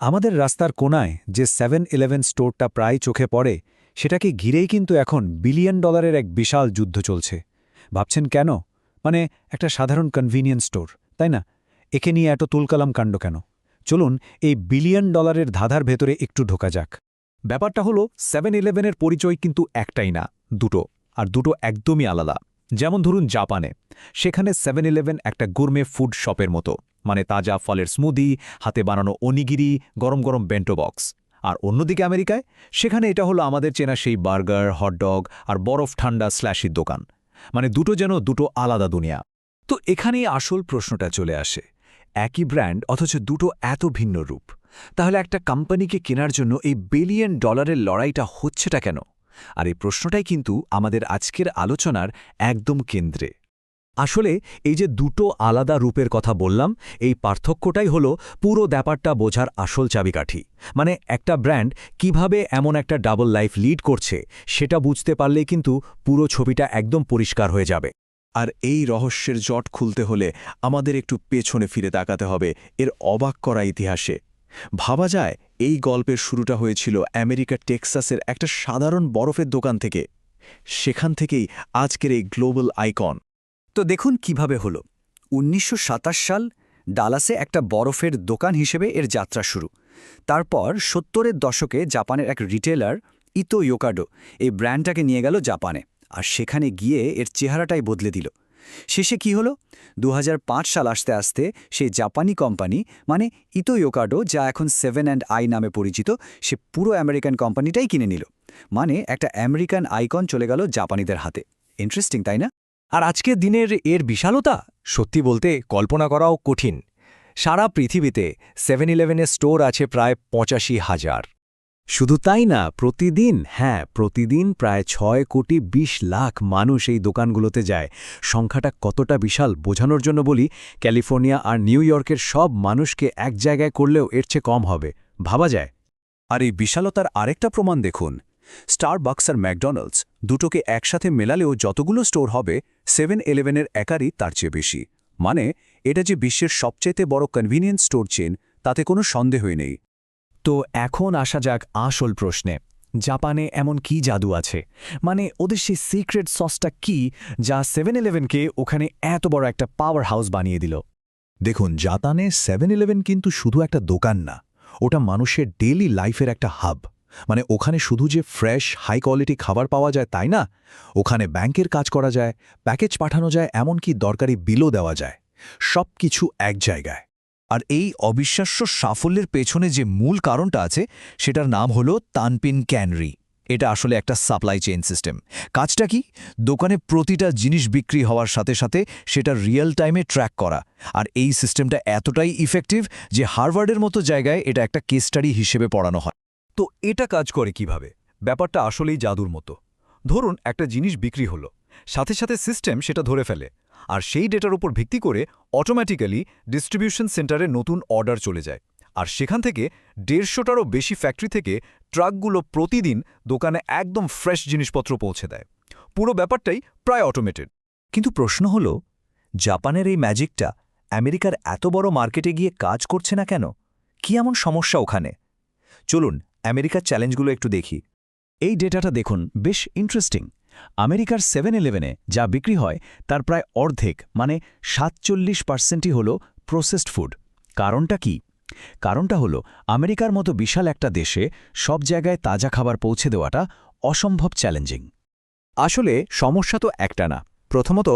আমাদের রাস্তার কোনায় যে সেভেন ইলেভেন স্টোরটা প্রায় চোখে পড়ে, সেটাকে ঘিরেই কিন্তু এখন বিলিয়ন ডলারের এক বিশাল যুদ্ধ চলছে। ভাবছেন কেন? মানে একটা সাধারণ কনভিনিয়েন্স স্টোর তাই না? একে নিয়ে এত তুলকালাম কাণ্ড কেন? চলুন এই বিলিয়ন ডলারের ধাঁধার ভেতরে একটু ঢোকা যাক। ব্যাপারটা হলো, সেভেন ইলেভেনের পরিচয় কিন্তু একটাই না, দুটো, আর দুটো একদমই আলাদা। যেমন ধরুন জাপানে, সেখানে সেভেন ইলেভেন একটা গুরমে ফুড শপের মতো। মানে তাজা ফলের স্মুদি হাতে বানানো অনিগিরি গরম গরম বেন্টো বক্স আর অন্যদিকে আমেরিকায়, সেখানে এটা হলো আমাদের চেনা সেই বার্গার হটডগ আর বরফ ঠান্ডা স্ল্যাশির দোকান। মানে দুটো যেন দুটো আলাদা দুনিয়া। তো এখানেই আসল প্রশ্নটা চলে আসে। একই ব্র্যান্ড অথচ দুটো এত ভিন্ন রূপ। তাহলে একটা কোম্পানিকে কেনার জন্য এই বিলিয়ন ডলারের লড়াইটা হচ্ছেটা কেন? আর এই প্রশ্নটাই কিন্তু আমাদের আজকের আলোচনার একদম কেন্দ্রে। আসলে এই যে দুটো আলাদা রূপের কথা বললাম, এই পার্থক্যটাই হলো পুরো ব্যাপারটা বোঝার আসল চাবিকাঠি। মানে একটা ব্র্যান্ড কীভাবে এমন একটা ডাবল লাইফ লিড করছে, সেটা বুঝতে পারলেই কিন্তু পুরো ছবিটা একদম পরিষ্কার হয়ে যাবে। আর এই রহস্যের জট খুলতে হলে আমাদের একটু পেছনে ফিরে তাকাতে হবে, এর অবাক করা ইতিহাসে। ভাবা যায় এই গল্পের শুরুটা হয়েছিল আমেরিকা, টেক্সাসের একটা সাধারণ বরফের দোকান থেকে। সেখান থেকেই আজকের এই গ্লোবাল আইকন। তো দেখুন কীভাবে হলো। উনিশশো সাতাশ সাল ডালাসে একটা বরফের দোকান হিসেবে এর যাত্রা শুরু। তারপর সত্তরের দশকে জাপানের এক রিটেলার, ইতো ইয়োকাডো, এই ব্র্যান্ডটাকে নিয়ে গেল জাপানে আর সেখানে গিয়ে এর চেহারাটাই বদলে দিল। শেষে কি হলো? দু হাজার পাঁচ সাল আসতে আসতে সেই জাপানি কোম্পানি মানে ইতো ইয়োকাডো, যা এখন সেভেন অ্যান্ড আই নামে পরিচিত, সে পুরো আমেরিকান কোম্পানিটাই কিনে নিল। মানে একটা আমেরিকান আইকন চলে গেল জাপানিদের হাতে। ইন্টারেস্টিং, তাই না? আর আজকের দিনের এর বিশালতা? সত্যি বলতে কল্পনা করাও কঠিন। সারা পৃথিবীতে সেভেন ইলেভেনের স্টোর আছে প্রায় পঁচাশি হাজার। শুধু তাই না, প্রতিদিন হ্যাঁ প্রতিদিন প্রায় ছয় কোটি ২০ লাখ মানুষ এই দোকানগুলোতে যায়। সংখ্যাটা কতটা বিশাল বোঝানোর জন্য বলি, ক্যালিফোর্নিয়া আর নিউ ইয়র্কের সব মানুষকে এক জায়গায় করলেও এর চেয়ে কম হবে। ভাবা যায়। আর এই বিশালতার আরেকটা প্রমাণ দেখুন। স্টারবাক্স আর ম্যাকডোনাল্ডস দুটোকে একসাথে মেলালেও যতগুলো স্টোর হবে সেভেন ইলেভেনের একারই তার চেয়ে বেশি। মানে এটা যে বিশ্বের সবচেয়ে বড় কনভিনিয়েন্স স্টোর চেন তাতে কোনো সন্দেহই নেই। তো এখন আসা যাক আসল প্রশ্নে। জাপানে এমন কি জাদু আছে? মানে ওদের সেই সিক্রেট সসটা কি যা সেভেন ইলেভেনকে ওখানে এত বড় একটা পাওয়ার হাউস বানিয়ে দিল? দেখুন, জাপানে সেভেন ইলেভেন কিন্তু শুধু একটা দোকান না, ওটা মানুষের ডেলি লাইফের একটা হাব মানে ওখানে শুধু যে ফ্রেশ হাই কোয়ালিটি খাবার পাওয়া যায় তাই না? ওখানে ব্যাংকের কাজ করা যায়, প্যাকেজ পাঠানো যায়, এমনকি দরকারি বিলও দেওয়া যায়। সব কিছু এক জায়গায়। আর এই অবিশ্বাস্য সাফল্যের পেছনে যে মূল কারণটা আছে, সেটার নাম হলো তানপিন ক্যানরি। এটা আসলে একটা সাপ্লাই চেইন সিস্টেম কাজটা কি? দোকানে প্রতিটা জিনিস বিক্রি হওয়ার সাথে সাথে সেটা রিয়েল টাইমে ট্র্যাক করা। আর এই সিস্টেমটা এতটাই ইফেক্টিভ যে হার্ভার্ডের মতো জায়গায় এটা একটা কেস স্টাডি হিসেবে পড়ানো হয়। তো এটা কাজ করে কীভাবে? ব্যাপারটা আসলেই জাদুর মতো। ধরুন, একটা জিনিস বিক্রি হলো। সাথে সাথে সিস্টেম সেটা ধরে ফেলে। আর সেই ডেটার উপর ভিত্তি করে অটোমেটিক্যালি ডিস্ট্রিবিউশন সেন্টারে নতুন অর্ডার চলে যায়। আর সেখান থেকে দেড়শোটারও বেশি ফ্যাক্টরি থেকে ট্রাকগুলো প্রতিদিন দোকানে একদম ফ্রেশ জিনিসপত্র পৌঁছে দেয়। পুরো ব্যাপারটাই প্রায় অটোমেটেড কিন্তু প্রশ্ন হল, জাপানের এই ম্যাজিকটা আমেরিকার এত বড় মার্কেটে গিয়ে কাজ করছে না কেন? কি এমন সমস্যা ওখানে? চলুন আমেরিকার চ্যালেঞ্জগুলো একটু দেখি। এই ডেটাটা দেখুন, বেশ ইন্টারেস্টিং আমেরিকার সেভেন ইলেভেনে যা বিক্রি হয়, তার প্রায় অর্ধেক মানে সাতচল্লিশ পার্সেন্টই হল প্রসেসড ফুড কারণটা কি? কারণটা হলো, আমেরিকার মতো বিশাল একটা দেশে সব জায়গায় তাজা খাবার পৌঁছে দেওয়াটা অসম্ভব চ্যালেঞ্জিং আসলে সমস্যা তো একটা না। প্রথমত,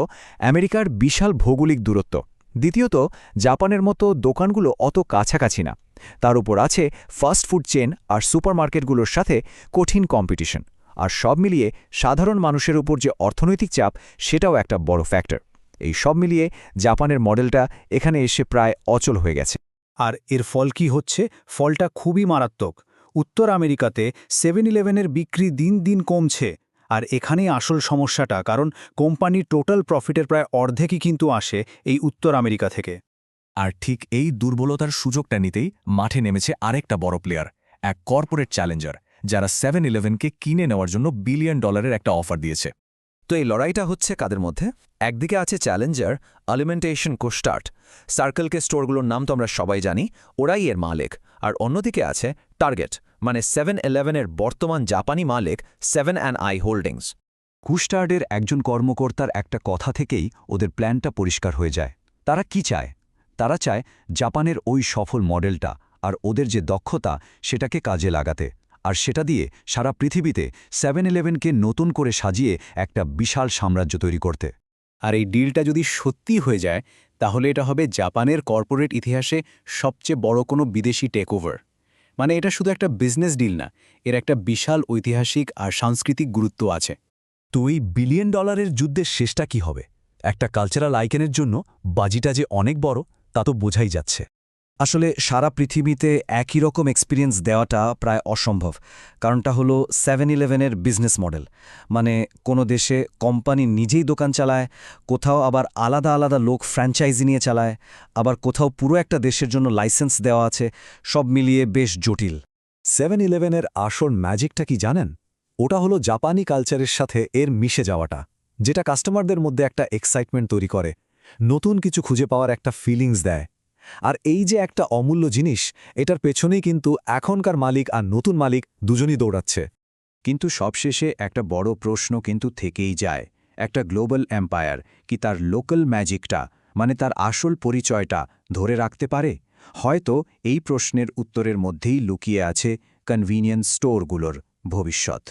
আমেরিকার বিশাল ভৌগোলিক দূরত্ব। দ্বিতীয়ত, জাপানের মতো দোকানগুলো অত কাছাকাছি না। তার উপর আছে ফাস্ট ফুড চেন আর সুপারমার্কেটগুলোর সাথে কঠিন কম্পিটিশন আর সব মিলিয়ে সাধারণ মানুষের উপর যে অর্থনৈতিক চাপ, সেটাও একটা বড় ফ্যাক্টর এই সব মিলিয়ে জাপানের মডেলটা এখানে এসে প্রায় অচল হয়ে গেছে। আর এর ফল কি হচ্ছে? ফলটা খুবই মারাত্মক। উত্তর আমেরিকাতে সেভেন ইলেভেনের বিক্রি দিন দিন কমছে। আর এখানেই আসল সমস্যাটা, কারণ কোম্পানির টোটাল প্রফিটের প্রায় অর্ধেকই কিন্তু আসে এই উত্তর আমেরিকা থেকে। আর ঠিক এই দুর্বলতার সুযোগটা নিতেই মাঠে নেমেছে আরেকটা বড় প্লেয়ার এক কর্পোরেট চ্যালেঞ্জার যারা সেভেন ইলেভেনকে কিনে নেওয়ার জন্য বিলিয়ন ডলারের একটা অফার দিয়েছে। তো এই লড়াইটা হচ্ছে কাদের মধ্যে? একদিকে আছে চ্যালেঞ্জার অলিমেন্টেশন কোস্টার্ট সার্কেলকে স্টোরগুলোর নাম তো আমরা সবাই জানি ওরাই এর মালিক আর অন্যদিকে আছে টার্গেট মানে সেভেন ইলেভেনের বর্তমান জাপানি মালিক সেভেন অ্যান্ড আই হোল্ডিংস কুস্টার্ডের একজন কর্মকর্তার একটা কথা থেকেই ওদের প্ল্যানটা পরিষ্কার হয়ে যায়। তারা কি চায়? তারা চায় জাপানের ওই সফল মডেলটা আর ওদের যে দক্ষতা সেটাকে কাজে লাগাতে। আর সেটা দিয়ে সারা পৃথিবীতে সেভেন ইলেভেনকে নতুন করে সাজিয়ে একটা বিশাল সাম্রাজ্য তৈরি করতে। আর এই ডিলটা যদি সত্যি হয়ে যায়, তাহলে এটা হবে জাপানের কর্পোরেট ইতিহাসে সবচেয়ে বড় কোনো বিদেশি টেকওভার মানে এটা শুধু একটা বিজনেস ডিল না, এর একটা বিশাল ঐতিহাসিক আর সাংস্কৃতিক গুরুত্ব আছে। তো এই বিলিয়ন ডলারের যুদ্ধের শেষটা কি হবে? একটা কালচারাল আইকেনের জন্য বাজিটা যে অনেক বড় তা তো বোঝাই যাচ্ছে। আসলে সারা পৃথিবীতে একই রকম এক্সপিরিয়েন্স দেওয়াটা প্রায় অসম্ভব, কারণটা হলো সেভেন ইলেভেনের বিজনেস মডেল মানে কোনো দেশে কোম্পানি নিজেই দোকান চালায়, কোথাও আবার আলাদা আলাদা লোক ফ্র্যাঞ্চাইজি নিয়ে চালায়, আবার কোথাও পুরো একটা দেশের জন্য লাইসেন্স দেওয়া আছে, সব মিলিয়ে বেশ জটিল। সেভেন ইলেভেনের আসল ম্যাজিকটা কি জানেন? ওটা হলো জাপানি কালচারের সাথে এর মিশে যাওয়াটা, যেটা কাস্টমারদের মধ্যে একটা এক্সাইটমেন্ট তৈরি করে নতুন কিছু খুঁজে পাওয়ার একটা ফিলিংস দেয়। আর এই যে একটা অমূল্য জিনিস, এটার পেছনেই কিন্তু এখনকার মালিক আর নতুন মালিক দুজনই দৌড়াচ্ছে। কিন্তু সবশেষে একটা বড় প্রশ্ন কিন্তু থেকেই যায়। একটা গ্লোবাল এম্পায়ার কি তার লোকাল ম্যাজিকটা মানে তার আসল পরিচয়টা ধরে রাখতে পারে? হয়তো এই প্রশ্নের উত্তরের মধ্যেই লুকিয়ে আছে কনভিনিয়েন্স স্টোরগুলোর ভবিষ্যৎ।